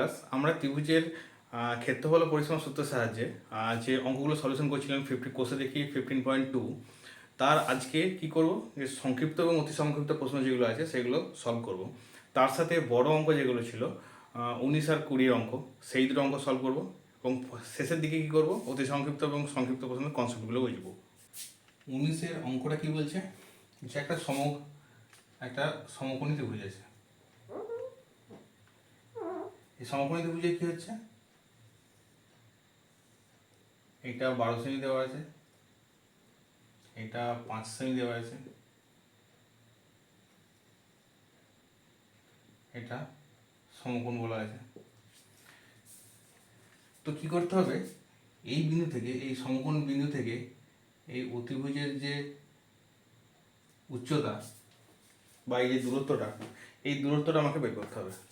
Class আমরা ত্রিভুজের ক্ষেত্রফল পরিসীমা সূত্রের সাহায্যে যে অঙ্কগুলো সলিউশন করছিলাম ফিফটি কোর্সে দেখি ফিফটিন পয়েন্ট টু তার আজকে কি করব? যে সংক্ষিপ্ত এবং অতি সংক্ষিপ্ত প্রশ্ন যেগুলো আছে, সেগুলো সলভ করব। তার সাথে বড় অঙ্ক যেগুলো ছিল উনিশ আর কুড়ির অঙ্ক, সেই দুটো অঙ্ক সলভ করব এবং শেষের দিকে কি করব? অতি সংক্ষিপ্ত এবং সংক্ষিপ্ত প্রশ্নের কনসেপ্টগুলো বুঝব। উনিশের অঙ্কটা কি বলছে? যে একটা সম একটা সমকোণী ত্রিভুজ আছে। এই সমকোণী ত্রিভুজে কি হচ্ছে? এটা বারো সেমি দেওয়া আছে। এটা পাঁচ সেমি দেওয়া আছে। এটা সমকোণ বলা আছে। তো কি করতে হবে? এই বিন্দু থেকে, এই সমকোণ বিন্দু থেকে এই অতিভুজের যে উচ্চতা বা এই যে দূরত্বটা, এই দূরত্বটা আমাকে বের করতে হবে।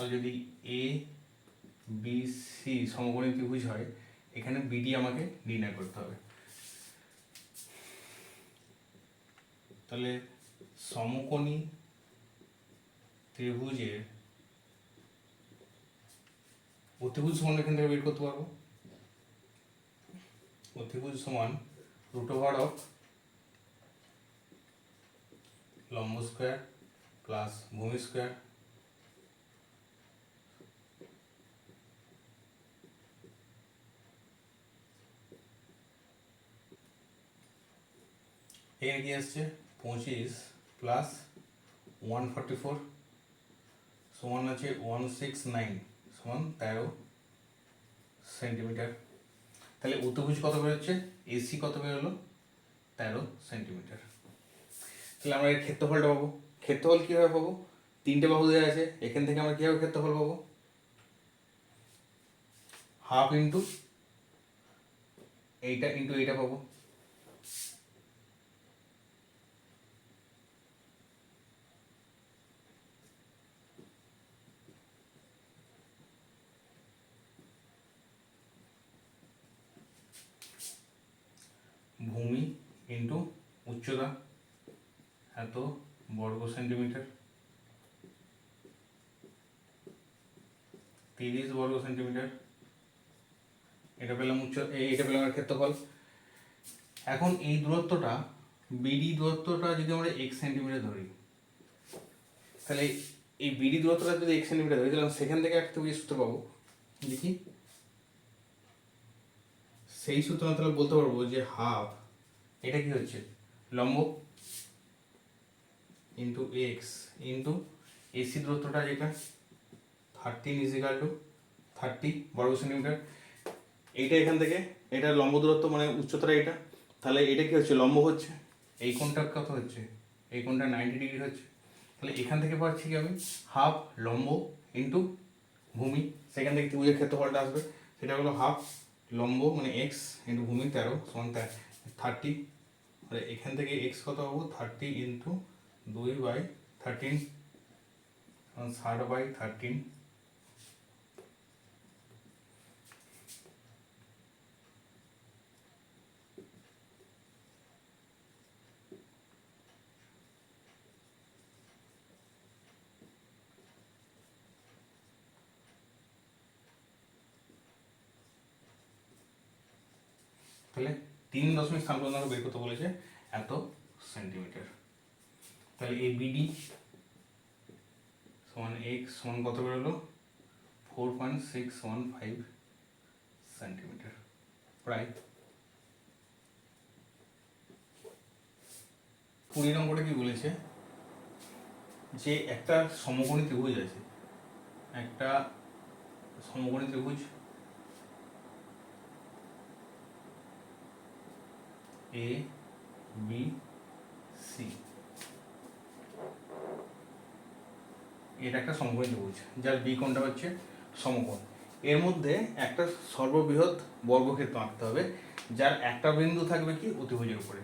তাহলে যদি এ বি সি সমকোণী ত্রিভুজ হয়, এখানে বিডি আমাকে নির্ণয় করতে হবে। তাহলে সমকোণী ত্রিভুজের অতিভুজ সমান এখান থেকে বের করতে পারব। অতিভুজ সমান রুট ওভার অফ লম্ব স্কোয়ার প্লাস ভূমি স্কোয়ার এখানে কি আসছে? পঁচিশ প্লাস ওয়ান ফর্টি ফোর সমান আছে ওয়ান সিক্স নাইন সমান তেরো সেন্টিমিটার তাহলে অতিভুজ কত বেরোচ্ছে? এসি কত বেরোলো? তেরো সেন্টিমিটার তাহলে আমরা এর ক্ষেত্রফলটা পাবো। ক্ষেত্রফল কীভাবে পাবো? তিনটে বাহু দেওয়া আছে, এখান থেকে আমরা কীভাবে ক্ষেত্রফল পাবো? হাফ ইন্টু এইটা ইন্টু এইটা পাবো ভূমি ইন্টু উচ্চতা এত, বর্গ সেন্টিমিটার। তিরিশ বর্গ সেন্টিমিটার। এটা পেলাম উচ্চ এটা পেলাম এর ক্ষেত্রফল। এখন এই দূরত্বটা, বিডি দূরত্বটা যদি আমরা এক সেন্টিমিটার ধরি, তাহলে এই বিডি দূরত্বটা যদি এক সেন্টিমিটার ধরি, তাহলে সেখান থেকে একটা ত্রিভুজের সূত্র পাবো। দেখি। সেই সূত্র তাহলে বলতে পারব যে হাফ এটা কি হচ্ছে? লম্ব ইন্টু এক্স ইন্টু এসি দূরত্বটা যেটা thirteen is equal to thirty বর্গ সেন্টিমিটার এইটা এখান থেকে, এটা লম্ব দূরত্ব মানে উচ্চতাটা এটা। তাহলে এটা কি হচ্ছে? লম্ব হচ্ছে। এই কোণটা কত হচ্ছে? এই কোণটা নাইনটি ডিগ্রি হচ্ছে। তাহলে এখান থেকে পাচ্ছি কি আমি? হাফ লম্ব ইন্টু ভূমি। সেখান থেকে ত্রিভুজের ক্ষেত্রফলটা আসবে। সেটা হলো হাফ লম্ব মানে এক্স ইন্টু ভূমি তেরো সমান থার্টি আর এখান থেকে এক্স কত পাবো? থার্টি ইন্টু দুই বাই থার্টিন ষাট বাই থার্টিন তাহলে তিন দশমিক স্থান পর্যন্ত বের করতে বলেছে এত সেন্টিমিটার তাহলে এই বিডি সমান এক্স সমান কত বেরোলো? Four point six one five centimetre প্রায় কুড়ি নম্বরে কি বলেছে? যে একটা সমকোণী ত্রিভুজ আছে, একটা সমকোণী ত্রিভুজ এ বি সি এটা একটা সমকোণী ত্রিভুজ, যার বি কোণটা হচ্ছে সমকোণ। এর মধ্যে একটা সর্ববৃহৎ বর্গক্ষেত্র আঁকতে হবে, যার একটা বিন্দু থাকবে কি? অতিভুজের উপরে।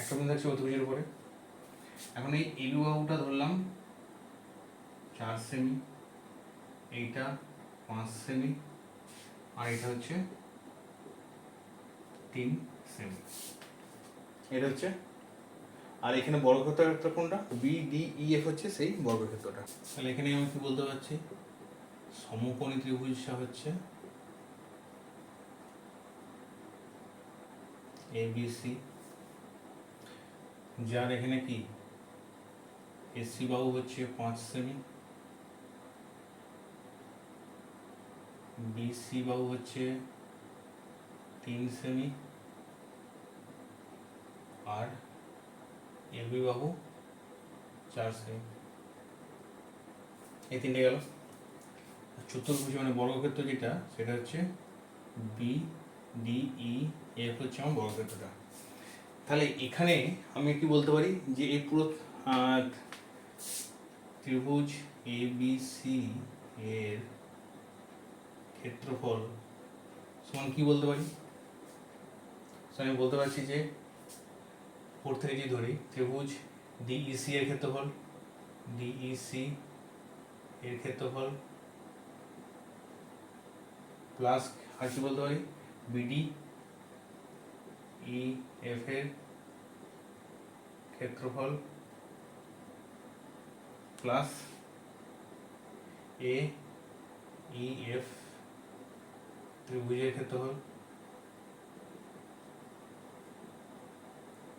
একটা বিন্দু থাকছে অতিভুজের উপরে। এখন এই এবি বাহুটা ধরলাম চার সেমি এইটা পাঁচ সেমি আর এটা হচ্ছে তিন সেমি এটা হচ্ছে আর এখানে বর্গক্ষেত্র কোনটা? বি ডি ই এফ হচ্ছে সেই বর্গক্ষেত্রটা। তাহলে এখানে আমি কি বলতে পারছি? সমকোণী ত্রিভুজটা হচ্ছে এ বি সি যার এখানে কি? এসি বাহু হচ্ছে পাঁচ সেমি বিসি বাহু হচ্ছে তিন সেমি আর এবি বাহু চার সেমি এই তিনটে গেল। চতুর্ভুজ মানে বর্গক্ষেত্র যেটা, সেটা হচ্ছে বি ডি ই এফ হচ্ছে আমার বর্গক্ষেত্রটা। তাহলে এখানে আমি কি বলতে পারি যে এই পুরো ত্রিভুজ এ বি সি এর ক্ষেত্রফল। সমান, কি বলতে পারি? আমি বলতে পারছি যে ফোর থেকে যদি ধরি, ত্রিভুজ ডিইসি এর ক্ষেত্রফল। ডিইসি এর ক্ষেত্রফল। প্লাস আর কি বলতে পারি? বিডি ই এফ এর ক্ষেত্রফল। প্লাস এ ই এফ ত্রিভুজের ক্ষেত্রফল।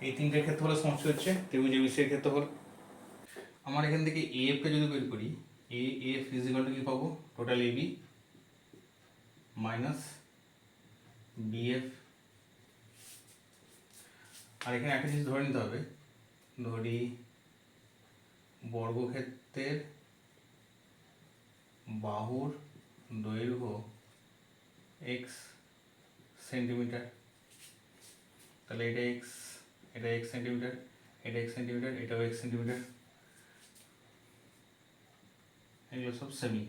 এই তিনটের ক্ষেত্রফলের সমস্যা হচ্ছে ত্রিভুজ এবিসির ক্ষেত্রফল। আমার এখান থেকে এ এফকে যদি বের করি এ এফ ফিজিক্যাল কি পাবো? Total A B minus BF আর এখানে একটা জিনিস ধরে নিতে হবে। ধরি বর্গক্ষেত্রের বাহুর দৈর্ঘ্য এক্স সেন্টিমিটার তাহলে এটা এক্স এটা এক্স সেন্টিমিটার এটা এক্স সেন্টিমিটার এটাও এক্স সেন্টিমিটার এগুলো সব সেমি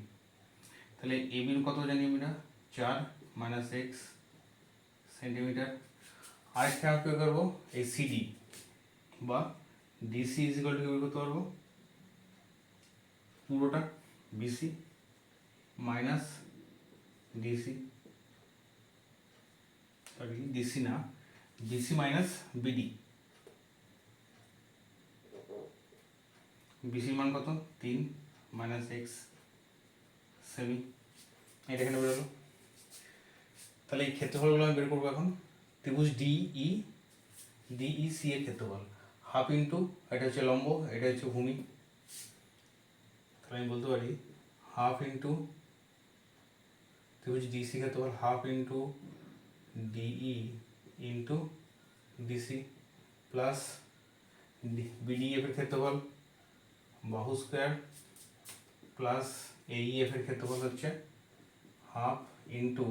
তাহলে এবির কত জানি আমরা? চার মাইনাস এক্স সেন্টিমিটার আরেকটা কী করব এই সিডি বা ডিসি ইজিকাল টু করতে পারব? পুরোটা BC minus DC sorry DC না বিসি মাইনাস বিডি বিসি মান কত? তিন মাইনাস এক্স সেমি এটা এখানে বেরোলো। তাহলে এই ক্ষেত্রফলগুলো আমি বের করব এখন। ত্রিভুজ ডিই ডিই সি এর ক্ষেত্রফল। হাফ ইন্টু এটা হচ্ছে লম্ব, এটা হচ্ছে ভূমি। তাহলে আমি বলতে পারি হাফ ইন্টু ত্রিভুজ ডিসি ক্ষেত্রফল half into DE into DC plus BDF এর ক্ষেত্রফল বাহু স্কোয়ার প্লাস এইএফ এর ক্ষেত্রফল হচ্ছে হাফ ইন্টু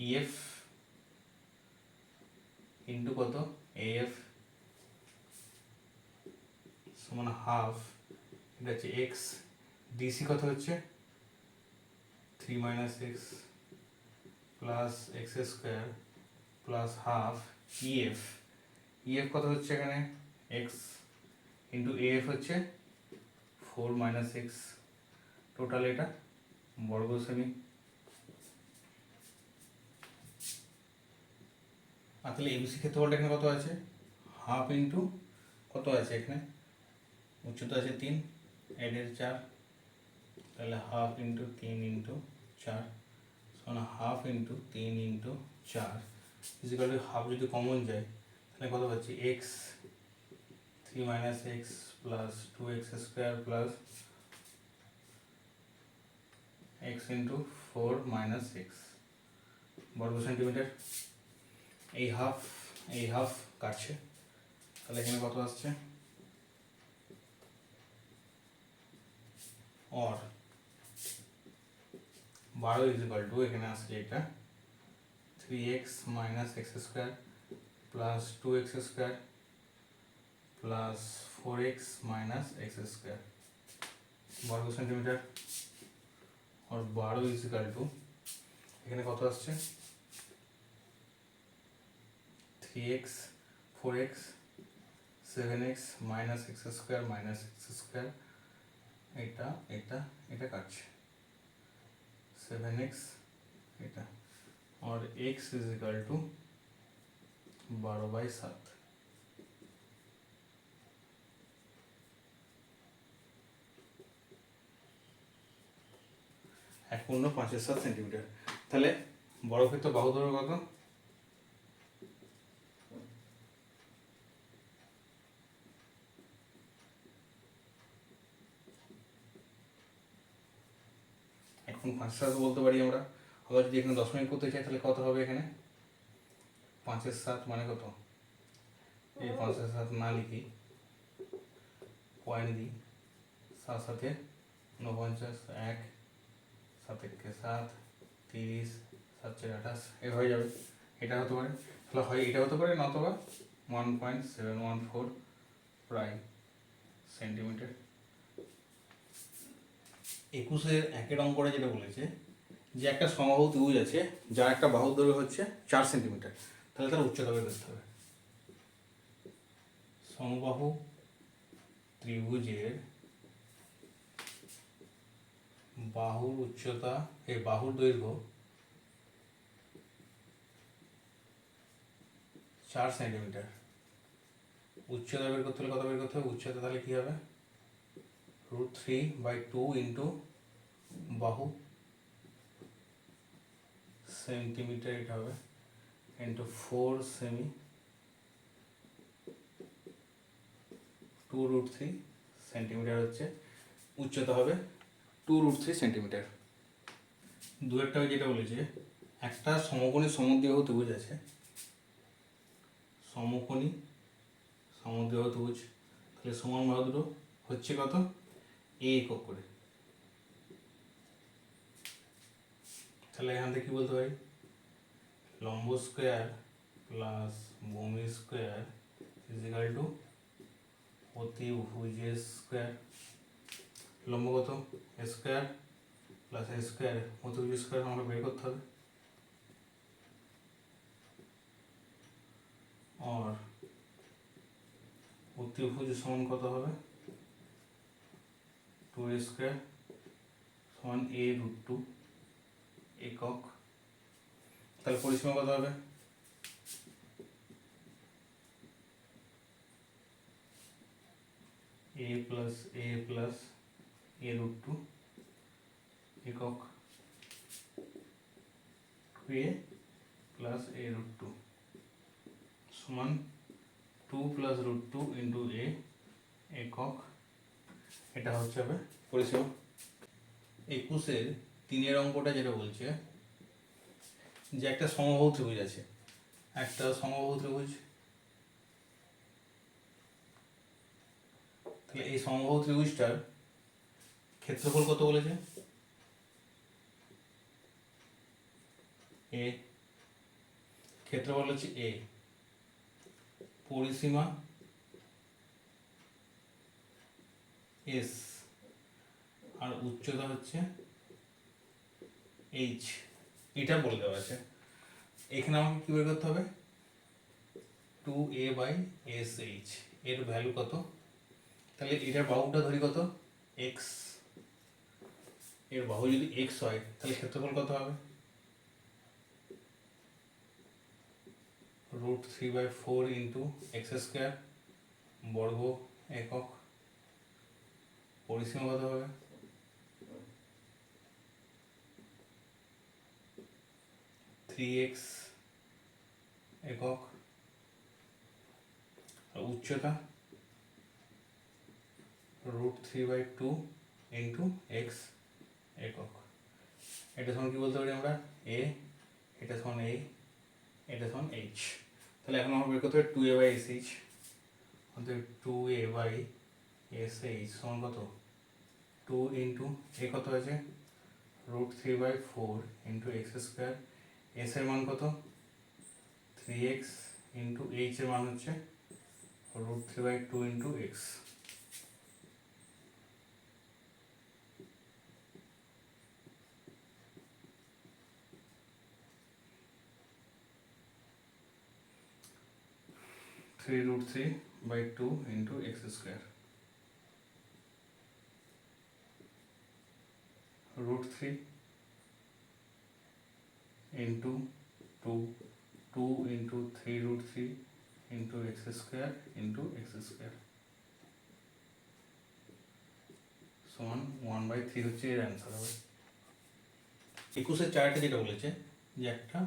ইএফ ইন্টু কত এএফ সমান হাফ এটা হচ্ছে এক্স ডিসি কত হচ্ছে? Three minus x plus x square plus half EF EF কত হচ্ছে এখানে? এক্স ইন্টু এএফ হচ্ছে ফোর মাইনাস এক্স টোটাল এটা বর্গ সেমি আর তাহলে এবিসি ক্ষেত্রফলটা এখানে কত আছে? হাফ ইন্টু কত আছে এখানে? উচ্চতা আছে তিন। এডের চার, তাহলে হাফ ইন্টু তিন ইন্টু চার, সমান হাফ ইন্টু তিন ইন্টু চার ইজিক্যাল টু হাফ যদি কমন যায়, তাহলে কত পাচ্ছি? X three minus x plus two x square plus x into four minus x বর্গ সেন্টিমিটার এই হাফ এই হাফ কাটছে, তাহলে এখানে কত আসছে? অর বারো ইজ ইকাল টু এখানে আসছে এটা three x minus x square plus two x square plus four x minus x square বর্গ সেন্টিমিটার আর বারো ইজ ইকাল টু এখানে কত আসছে? Three x four x seven x minus x square minus x square এটা এটা এটা কাটছে সেভেন এক্স এটা और x इज इक्वल टू বারো বাই সাত এক পূর্ণ পাঁচের সাত সেন্টিমিটার তাহলে বরফের তো বাহু দৈর্ঘ্য কত পাঁচ সাত বলতে পারি আমরা। আবার যদি এখানে দশমিক করতে চাই, তাহলে কত হবে এখানে? পাঁচের সাত মানে কত? এই পাঁচের সাত না লিখি। পয়েন্ট দিই। সাত সাথে ঊনপঞ্চাশ, এক সাত একে সাত, তিরিশ, সাত, চার, আঠাশ, এ হয়ে যাবে। এটা হতে পারে। তাহলে হয়, এটা হতে পারে নতবা one point seven one four প্রায় সেন্টিমিটার। একুশের একের অঙ্কটা যেটা বলেছে, যে একটা সমবাহু ত্রিভুজ আছে, যার একটা বাহু দৈর্ঘ্য হচ্ছে চার সেন্টিমিটার। তাহলে তার উচ্চতা বের করতে হবে। সমবাহু ত্রিভুজের বাহুর উচ্চতা, এই বাহুর দৈর্ঘ্য চার সেন্টিমিটার। উচ্চতা বের করতে হলে কত বের করতে হবে? উচ্চতা তাহলে কি হবে? Root three by two into বাহু সেন্টিমিটার এটা হবে into four semi two root three centimetre হচ্ছে উচ্চতা হবে টু রুট থ্রি সেন্টিমিটার দু একটা যেটা বলেছে, একটা সমকোণী সমদ্বিবাহু ত্রিভুজ আছে। সমকোণী সমদ্বিবাহু ত্রিভুজ, তাহলে সমান বাহু হচ্ছে কত? এ একক করে। তাহলে এখান থেকে কি বলতে পারি? লম্ব স্কোয়ার প্লাস ভূমি স্কোয়ার ইজিক্যাল টু অতিভুজের স্কোয়ার লম্ব কত? স্কোয়ার প্লাস স্কোয়ার অতিভুজ স্কোয়ার আমাকে বের করতে হবে। আর অতিভুজ সমান কত হবে? টু স্কোয়ার সমান এ রুট টু একক তাহলে পরিসীমা কত হবে? A plus a plus a root two একক two a plus a root two সমান two plus root two into a একক এটা হচ্ছে হবে পরিসীমা একুশের তিনের অঙ্কটা যেটা বলছে, যে একটা সমবাহু ত্রিভুজ আছে। একটা সমবাহু ত্রিভুজ তাহলে এই সমবাহু ত্রিভুজটার ক্ষেত্রফল কত বলেছে? এ। ক্ষেত্রফল হচ্ছে এ। পরিসীমা এস আর উচ্চতা হচ্ছে এইচ এটা বলে দেওয়া আছে। এখানে আমাকে কি বের করতে হবে? Two A by s h এর ভ্যালু কত? তাহলে এটার বাহুটা ধরি কত? এক্সের বাহু যদি এক্স হয়, তাহলে ক্ষেত্রফল কত হবে? Root three by four into x square বর্গ একক পরিসীমা কত হবে থ্রি এক্স একক উচ্চতা root three by two into x একক। এটা সমান কি বলতে পারি আমরা? এ এটা সমান এ এটা সমান এইচ তাহলে এখন আমরা বের করতে হবে two A by s h অর্থাৎ two A by s h সমান কত? টু ইন্টু এ কত আছে root three by four into x square s এর মান কত? থ্রি এক্স ইন্টু এইচ এর মান হচ্ছে root three by two into x three root three by two into x square root 3 into 2 two into three root three into x square into x square সমান one by three হচ্ছে এর হবে। একুশের চারটে যেটা বলেছে, যে একটা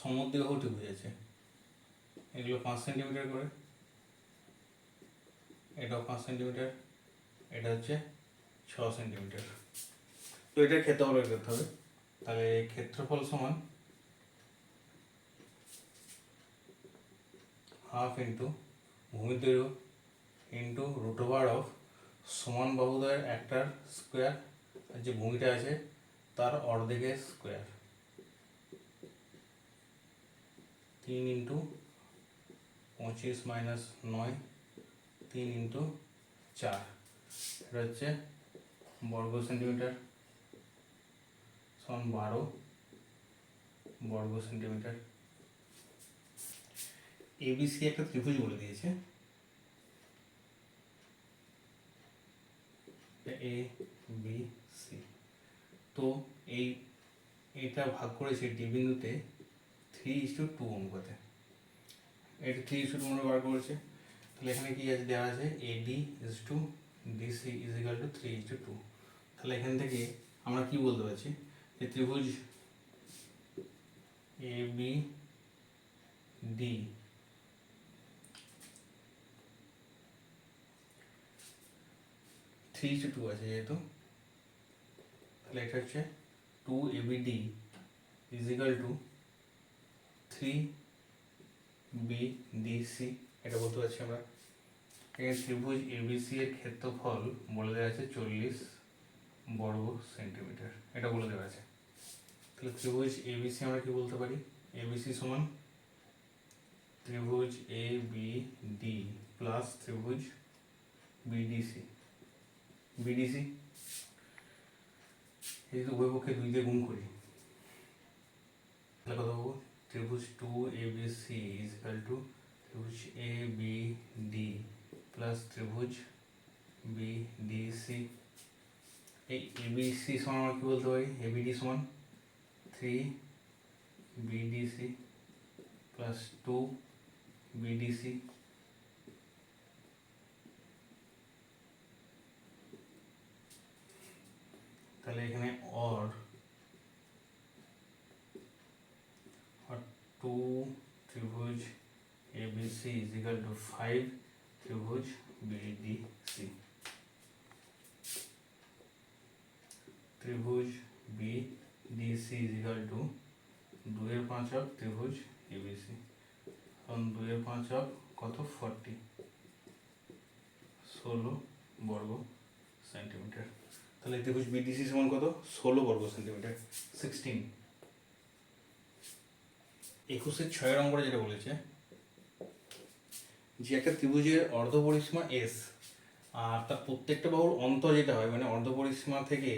সমদ্বিবাহু ত্রিভুজ আছে এগুলো পাঁচ সেন্টিমিটার করে। এটাও পাঁচ সেন্টিমিটার এটা হচ্ছে ছ সেন্টিমিটার তো এটার ক্ষেত্রফল বের করতে হবে। তাহলে ক্ষেত্রফল সমান হাফ ইন্টু ভূমির দৈর্ঘ্য ইন্টু রুট ওভার অফ সমান বাহুদের একটার স্কোয়ার যে ভূমিটা আছে তার অর্ধেকের স্কোয়ার তিন ইন্টু পঁচিশ মাইনাস নয়, তিন ইন্টু চার। এটা হচ্ছে বর্গ সেন্টিমিটার সমান বারো, বর্গ সেন্টিমিটার। এবিসি একটা ত্রিভুজ বলে দিয়েছে। এ বি সি তো এই, এটা ভাগ করেছে ডি বিন্দুতে থ্রি ইস টু টু অনুপাতে। এটা থ্রি ইস টু টু বার করেছে। তাহলে এখানে কি আছে, দেওয়া আছে AD is to DC is equal to three is to two তাহলে এখান থেকে আমরা কি বলতে পারছি? ত্রিভুজ A B D three two আছে যেহেতু, তাহলে এটা হচ্ছে two ABD is equal to three B D C এটা বলতে পারছি আমরা। এখানে ত্রিভুজ এবিসি এর ক্ষেত্রফল বলে দেওয়া আছে চল্লিশ বর্গ সেন্টিমিটার। এটা বলে দেওয়া আছে। তাহলে ত্রিভুজ এবিসি আমরা কি বলতে পারি? এবিসি সমান ত্রিভুজ এ, বি, ডি প্লাস ত্রিভুজ বিডিসি বিডিসি এই যদি উভয় পক্ষে দুই দিয়ে গুণ করি। তাহলে কত পাবো? ত্রিভুজ two A, B, C is equal to ত্রিভুজ এ, বি, ডি প্লাস ত্রিভুজ বি, ডি, সি। এই এ, বি, সি সমান আমরা কী বলতে পারি? এ, বি, ডি সমান three B D C plus two B D C তাহলে এখানে অর টু ত্রিভুজ A B C is equal to five ত্রিভুজ বি ডি সি ত্রিভুজ B D C is equal to দুয়ের পাঁচ অফ ত্রিভুজ A B C কারণ দুয়ের পাঁচ অফ কত? ফর্টি। ষোলো বর্গ সেন্টিমিটার। তাহলে ত্রিভুজ বিডিসি সমান কত? ষোলো বর্গ সেন্টিমিটার। সিক্সটিন। একুশের ছয় নম্বরে যেটা বলেছে, যে একটা ত্রিভুজের অর্ধ পরিসীমা এস আর তার প্রত্যেকটা বাহুর অন্তর যেটা হয় মানে অর্ধ পরিসীমা থেকে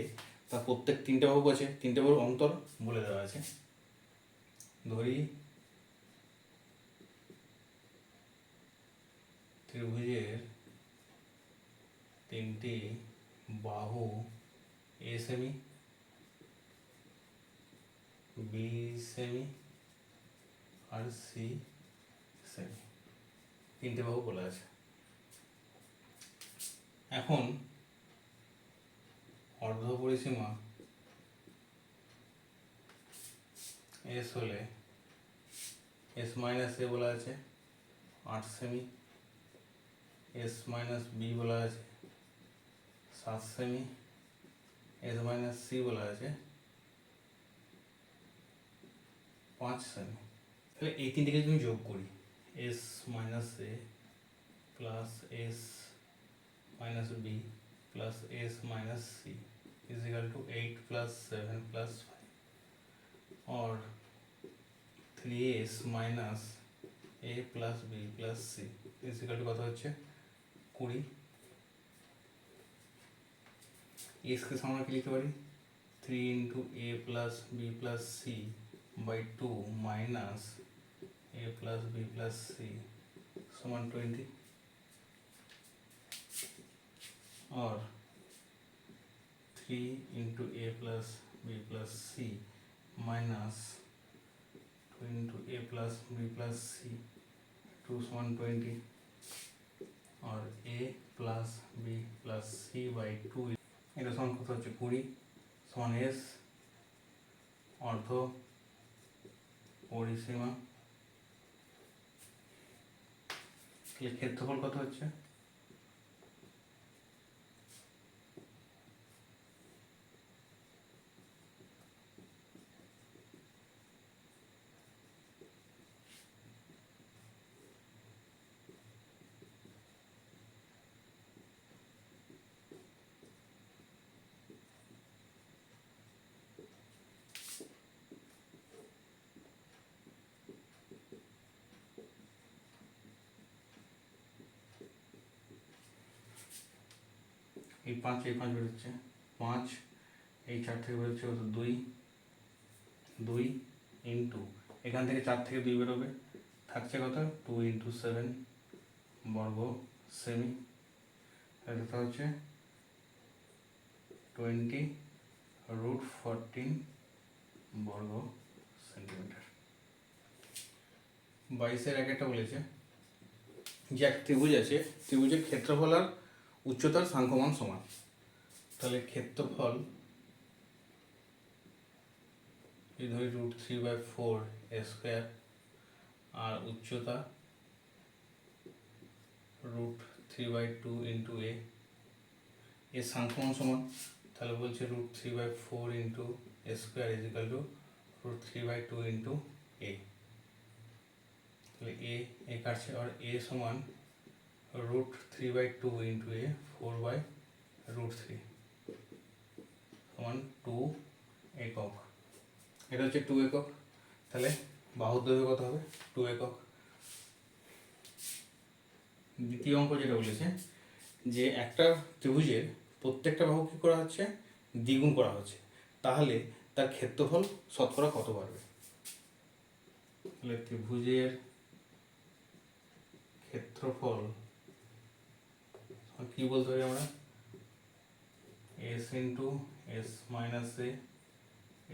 তার প্রত্যেক তিনটে বাহু আছে, তিনটে বাহুর অন্তর বলে দেওয়া আছে। ধরি, ত্রিভুজের তিনটি বাহু এ সেমি বি সেমি আর সি সেমি তিনটে বাহু বলা আছে। এখন অর্ধ পরিসীমা এস হলে এস মাইনাস এ বলা আছে, আট সেমি এস মাইনাস বি বলা আছে, সাত সেমি এস মাইনাস সি বলা আছে, পাঁচ সেমি তাহলে এই তিনটিকে যদি আমি যোগ করি s minus a plus s minus b plus s minus c is equal to eight plus seven plus five और three S minus A plus B plus C is equal to কত হচ্ছে কুড়ি এসকে সামনে কি লিখতে পারি three into A plus B plus C by two minus A plus B plus C সমান twenty और 3 into a plus b plus c minus 2 into a plus b plus c 2 is 120 or a plus b plus c by 2 এটা সমান কত হচ্ছে কুড়ি সমান S অর্ধ পরিসীমা ক্ষেত্রফল কত হচ্ছে এই পাঁচ এই পাঁচ বেরোচ্ছে। পাঁচ, এই চার থেকে বেরোচ্ছে কত? দুই। দুই ইন্টু। এখান থেকে চার থেকে দুই বেরোবে। থাকছে কত? টু ইন্টু সেভেন বর্গ সেমি। এটা হচ্ছে টোয়েন্টি রুট ফোরটিন বর্গ সেন্টিমিটার। বাইশের এক একটা বলেছে। যে এক ত্রিভুজ আছে, ত্রিভুজের ক্ষেত্রফল আর উচ্চতার সাংখ্যমান সমান। তাহলে ক্ষেত্রফল এই root three by four square আর উচ্চতা root three by two into a এর সাংখ্যমান সমান, তাহলে বলছে root three by four into square is equal to root three by two into a তাহলে এ এ কাটছে, আর এ সমান root 3 by 2 into a 4 by root 3 সমান টু একক। এটা হচ্ছে টু একক। তাহলে বাহুর দৈর্ঘ্য কত হবে? টু একক। দ্বিতীয় অঙ্ক যেটা বলেছে, যে একটা ত্রিভুজের প্রত্যেকটা বাহু কী করা হচ্ছে? দ্বিগুণ করা হচ্ছে। তাহলে তার ক্ষেত্রফল শতকরা কত বাড়বে? তাহলে ত্রিভুজের ক্ষেত্রফল কি বলতে পারি আমরা? S into s minus a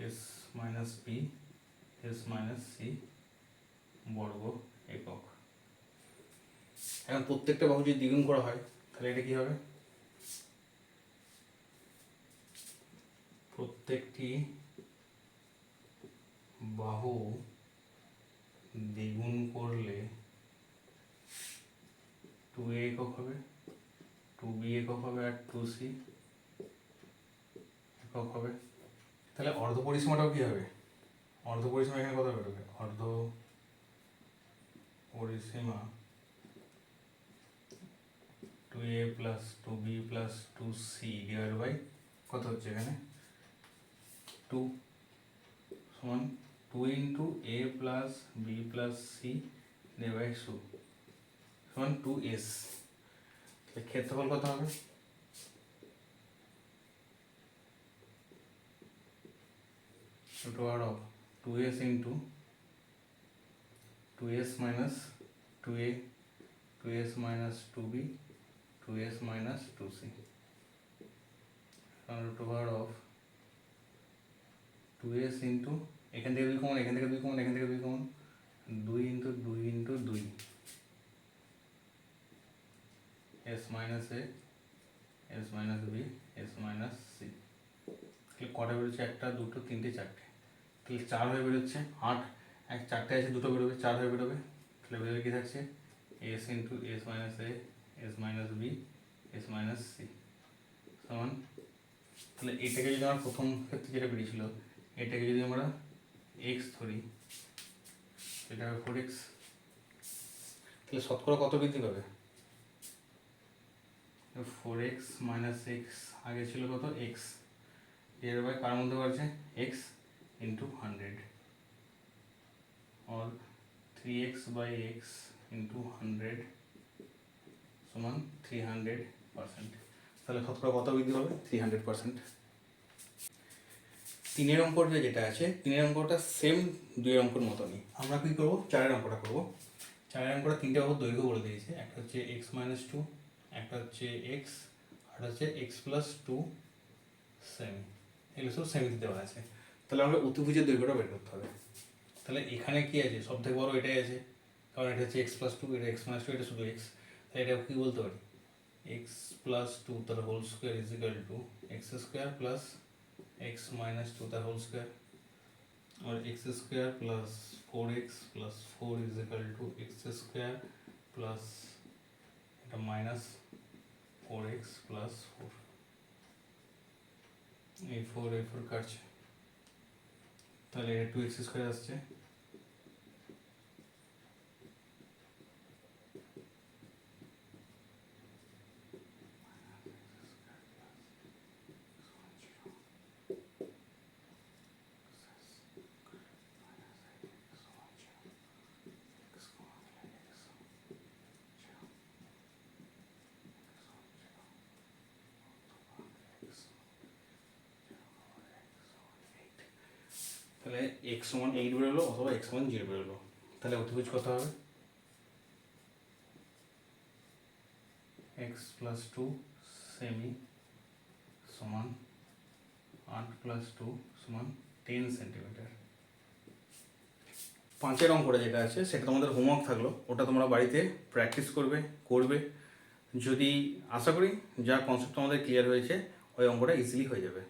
s minus b s minus c বর্গ একক। এখন প্রত্যেকটা বাহু যদি দ্বিগুণ করা হয়, তাহলে এটা কি হবে? প্রত্যেকটি বাহু দ্বিগুণ করলে টু একক হবে। টু বি একক হবে আর টু সি একক হবে। তাহলে অর্ধ পরিসীমাটাও কি হবে? অর্ধ পরিসীমা এখানে কত বেরোবে? অর্ধ পরিসীমা two a plus two b plus two c divide by কত হচ্ছে এখানে? টু সমান two into a plus b plus c divide two সমান টু এস ক্ষেত্রফল কত হবে root over of 2s into 2s minus 2a 2s minus 2b 2s minus 2c and root over of 2s into এখান থেকে দুই common এখান থেকে দুই কমন এখান থেকে দুই কমন দুই ইন্টু দুই ইন্টু দুই s minus a s minus b s minus c তাহলে কটা বেরোচ্ছে? একটা, দুটো, তিনটে, চারটে। তাহলে চার হয়ে বেরোচ্ছে, আট। এক চারটে আছে, দুটো বেরোবে, চার হয়ে বেরোবে। তাহলে বেরোবে কী থাকছে? S into s minus a s minus b s minus c সমান? তাহলে এটাকে যদি আমার প্রথম ক্ষেত্রে যেটা বেরিয়েছিল, এটাকে যদি আমরা এক্স ধরি এটা হবে ফোর এক্স তাহলে শতকরা কত বৃদ্ধি পাবে? ফোর এক্স মাইনাস এক্স আগে ছিল কত? এক্সের বাই কার মধ্যে পারছে x into hundred or three x by x into hundred সমান থ্রি হান্ড্রেড পার্সেন্ট তাহলে শতকরা কত বৃদ্ধি হবে? থ্রি হান্ড্রেড পার্সেন্ট তিনের অঙ্কটা যেটা আছে, তিনের অঙ্কটা সেম দুই অঙ্কের মতনই। আমরা কী করব? চারের অঙ্কটা করব। চারের অঙ্কটা তিনটে বাহুর দৈর্ঘ্য বলে দিয়েছে। একটা হচ্ছে এক্স মাইনাস টু একটা হচ্ছে এক্স আর হচ্ছে এক্স প্লাস টু সেমি এগুলো সব সেমিতে দেওয়া আছে তাহলে আমরা অতিভুজের দৈর্ঘ্যটা বের করতে হবে তাহলে এখানে কি আছে সব থেকে বড় এটাই আছে কারণ এটা হচ্ছে এক্স প্লাস টু এটা এক্স মাইনাস টু এটা শুধু এক্স তাহলে এটা কি বলতে পারি এক্স প্লাস টু তার whole square is equal to X square plus X minus two তার হোল স্কোয়ার और X square plus four X plus four is equal to X square plus এটা minus four x plus four এই four এই four কাটছে। তাহলে two x square আসছে। তাহলে x সমান এইট বেরোলো অথবা এক্স সমান জিরো বেরোলো। তাহলে অতিভুজ কত হবে? এক্স প্লাস টু সেমি সমান আট প্লাস টু সমান টেন সেন্টিমিটার পাঁচের অঙ্কটা যেটা আছে, সেটা তোমাদের হোমওয়ার্ক থাকল। ওটা তোমরা বাড়িতে প্র্যাকটিস করবে করবে। যদি আশা করি যা কনসেপ্ট তোমাদের ক্লিয়ার হয়েছে, ওই অঙ্কটা ইজিলি হয়ে যাবে।